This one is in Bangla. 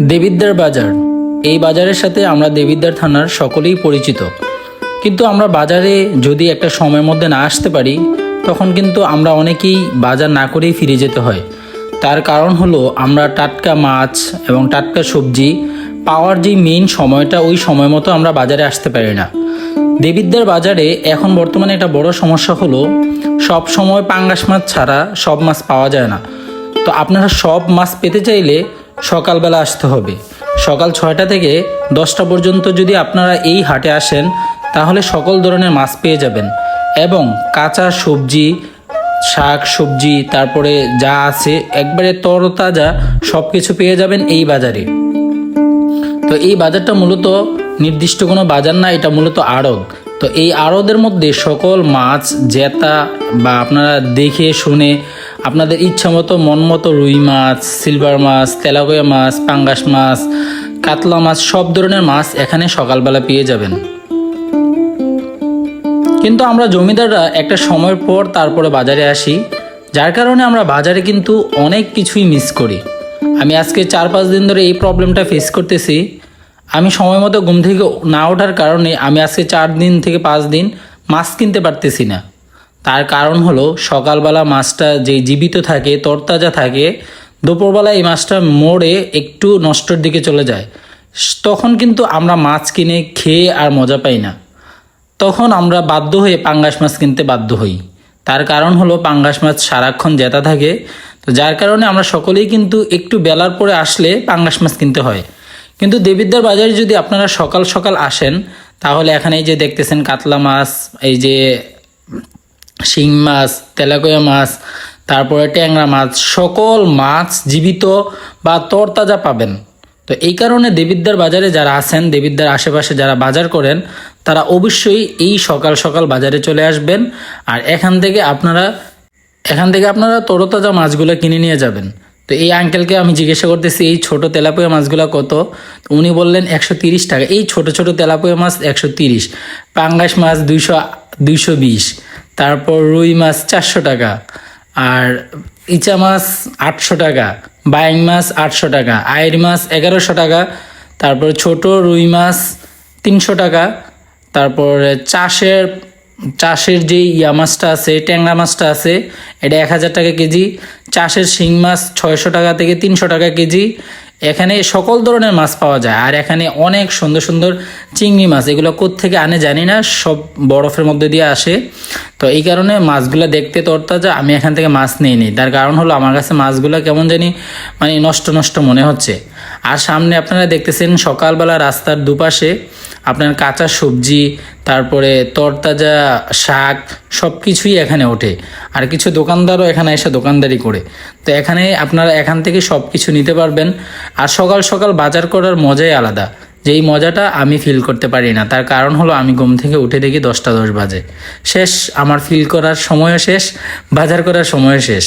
দেবিদ্বার বাজার। এই বাজারের সাথে আমরা দেবিদ্বার থানার সকলেই পরিচিত। কিন্তু আমরা বাজারে যদি একটা সময়ের মধ্যে না আসতে পারি, তখন কিন্তু আমরা অনেকেই বাজার না করেই ফিরে যেতে হয়। তার কারণ হলো আমরা টাটকা মাছ এবং টাটকা সবজি পাওয়ার যে মেইন সময়টা, ওই সময় মতো আমরা বাজারে আসতে পারি না। দেবিদ্বার বাজারে এখন বর্তমানে একটা বড় সমস্যা হলো, সব সময় পাঙ্গাস মাছ ছাড়া সব মাছ পাওয়া যায় না। তো আপনারা সব মাছ পেতে চাইলে সকালবেলা আসতে হবে। সকাল ছয়টা থেকে দশটা পর্যন্ত যদি আপনারা এই হাটে আসেন, তাহলে সকল ধরনের মাছ পেয়ে যাবেন এবং কাঁচা সবজি, শাক সবজি, তারপরে যা আছে, একবারে তরতাজা সব কিছু পেয়ে যাবেন এই বাজারে। তো এই বাজারটা মূলত নির্দিষ্ট কোনো বাজার না, এটা মূলত আড়ত। তো এই আড়তের মধ্যে সকল মাছ, জেতা বা আপনারা দেখে শুনে আপনাদের ইচ্ছা মতো মন মতো রুই মাছ, সিলভার মাছ তেলাকয়া মাছ, পাঙ্গাস মাছ, কাতলা মাছ, সব ধরনের মাছ এখানে সকালবেলা পেয়ে যাবেন। কিন্তু আমরা জমিদাররা একটা সময়ের পর তারপরে বাজারে আসি, যার কারণে আমরা বাজারে কিন্তু অনেক কিছুই মিস করি। আমি আজকে চার পাঁচ দিন ধরে এই প্রবলেমটা ফেস করতেছি। আমি সময় মতো ঘুম থেকে না ওঠার কারণে আমি আজকে চার দিন থেকে পাঁচ দিন মাছ কিনতে পারতেছি না। তার কারণ হলো সকালবেলা মাছটা যে জীবিত থাকে, তরতাজা থাকে, দুপুরবেলা এই মাছটা মোড়ে একটু নষ্টর দিকে চলে যায়। তখন কিন্তু আমরা মাছ কিনে খেয়ে আর মজা পাই না। তখন আমরা বাধ্য হয়ে পাঙ্গাস মাছ কিনতে বাধ্য হই। তার কারণ হলো পাঙ্গাস মাছ সারাক্ষণ জেতা থাকে। তো যার কারণে আমরা সকলেই কিন্তু একটু বেলার পরে আসলে পাঙ্গাস মাছ কিনতে হয়। কিন্তু দেবিদ্বার বাজারে যদি আপনারা সকাল সকাল আসেন, তাহলে এখানে এই যে দেখতেছেন কাতলা মাছ, এই যে শিং মাছ, তেলাকয়া মাছ, তারপরে ট্যাংরা মাছ, সকল মাছ জীবিত বা তরতাজা পাবেন। তো এই কারণে দেবিদ্বার বাজারে যারা আছেন, দেবিদ্বার আশেপাশে যারা বাজার করেন, তারা অবশ্যই এই সকাল সকাল বাজারে চলে আসবেন আর এখান থেকে আপনারা, এখান থেকে আপনারা তরতাজা মাছগুলো কিনে নিয়ে যাবেন। তো এই আঙ্কেলকে আমি জিজ্ঞাসা করতেছি, এই ছোট তেলাপুয়া মাছগুলো কত? উনি বললেন, একশো টাকা। এই ছোট ছোট তেলাপুয়া মাছ একশো তিরিশ, পাঙ্গাস মাছ দুইশো দুইশো বিশ। তারপর রুই মাছ চারশো টাকা, আর ইচা মাছ আটশো টাকা, বাইং মাছ আটশো টাকা আয়ের মাছ এগারোশো টাকা, তারপর ছোট রুই মাছ তিনশো টাকা, তারপর চাষের চাষের যে ইয়া মাছটা আছে, ট্যাংরা মাছটা আছে, এটা এক হাজার টাকা কেজি, চাষের শিং মাছ ছয়শো টাকা থেকে তিনশো টাকা কেজি এখানে সকল ধরনের মাছ পাওয়া যায়, আর এখানে অনেক সুন্দর সুন্দর চিংড়ি মাছ, এগুলো থেকে আনে জানি না, সব বরফের মধ্যে দিয়ে আসে। তো এই কারণে মাছগুলো দেখতে তরতাজা আমি এখান থেকে মাছ নিয়ে নিই। তার কারণ হলো আমার কাছে মাছগুলো কেমন জানি মানে নষ্ট নষ্ট মনে হচ্ছে। আর সামনে আপনারা দেখতেছেন সকালবেলা রাস্তার দুপাশে আপনার কাঁচা সবজি, তারপরে তরতাজা শাক সব কিছুই এখানে ওঠে। আর কিছু দোকানদারও এখানে এসে দোকানদারি করে। তো এখানে আপনারা এখান থেকে সব কিছু নিতে পারবেন। আর সকাল সকাল বাজার করার মজাই আলাদা। যেই মজাটা আমি ফিল করতে পারি না। তার কারণ হলো আমি ঘুম থেকে উঠে দেখি দশটা দশ বাজে। শেষ, আমার ফিল করার সময়ও শেষ, বাজার করার সময়ও শেষ।